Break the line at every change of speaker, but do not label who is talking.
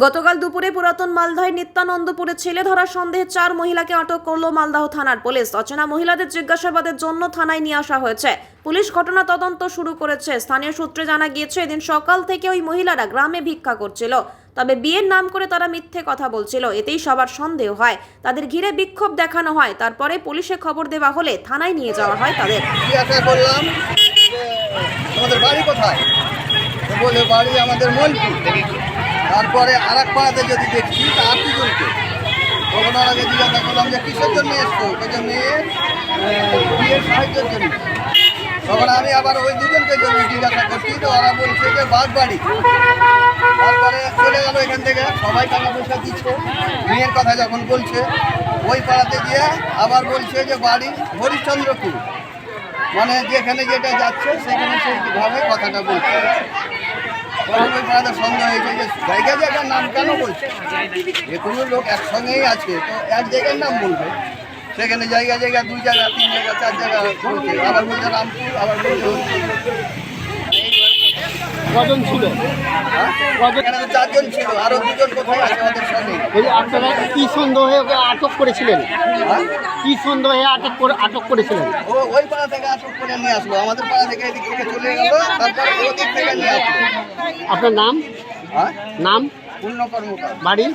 গতকাল দুপুরে পুরাতন মালদায় নিত্যানন্দপুরে ছেলে ধরার সন্দেহে চার মহিলাকে আটক করল মালদাহ থানার পুলিশ। অচেনা মহিলাদের জিজ্ঞাসাবাদের জন্য থানায় নিয়ে আসা হয়েছে। পুলিশ ঘটনা তদন্ত শুরু করেছে। স্থানীয় সূত্রে জানা গিয়েছে, এদিন সকাল থেকে ওই মহিলারা গ্রামে ভিক্ষা করছিল। তবে বিয়ের নাম করে তারা মিথ্যে কথা বলছিল। এতেই সবার সন্দেহ হয়। তাদের ঘিরে বিক্ষোভ দেখানো হয়। তারপরে পুলিশে খবর দেওয়া হলে থানায় নিয়ে যাওয়া হয় তাদের।
যে বাড়ি আমাদের তারপরে আর এক পাড়াতে যদি দেখছি তা আর দুজনকে তখন আগে জিজ্ঞাসা করলাম যে কিসের জন্য এসছো? যে মেয়ে বিয়ের সাহায্যের জন্য। তখন আমি আবার ওই দুজনকে জন্য জিজ্ঞাসা করছি, তো ওরা বলছে যে বাদ বাড়ি তারপরে চলে গেল এখান থেকে, সবাই টাকা পয়সা দিচ্ছে। মেয়ের কথা যখন বলছে, ওই পাড়াতে গিয়ে আবার বলছে যে, বাড়ি হরিশ্চন্দ্রপুর। মানে যেখানে যেটা যাচ্ছে, সেখানে সেইভাবে কথাটা বলছে। পাড়াতে সন্দেহ হয়েছে যে জায়গা জায়গার নাম কেন বলছে? যে কোনো লোক একসঙ্গেই আছে তো এক জায়গার নাম বলবে। সেখানে জায়গা জায়গা দুই জায়গা তিন জায়গা চার জায়গা বলছে। আবার বলছে রামপুর আবার বলছে
কজন ছিল?
হ্যাঁ? চারজন ছিল আরও দুজন কোথায় আছে আমাদের সঙ্গে?
আপনারা কি সন্দেহে ওকে আটক করেছিলেন?
হ্যাঁ?
কি সন্দেহে আটক করে আটক করেছিলেন?
ও ওই পাড়া থেকে আটক করে নিয়ে আসলো। আমাদের পাড়া থেকে এদিক থেকে চলে গেল তারপরে ওদিক থেকে নিয়ে আসলো।
আপনার নাম?
হ্যাঁ?
নাম?
পূর্ণ কর্মকার
বাড়ি?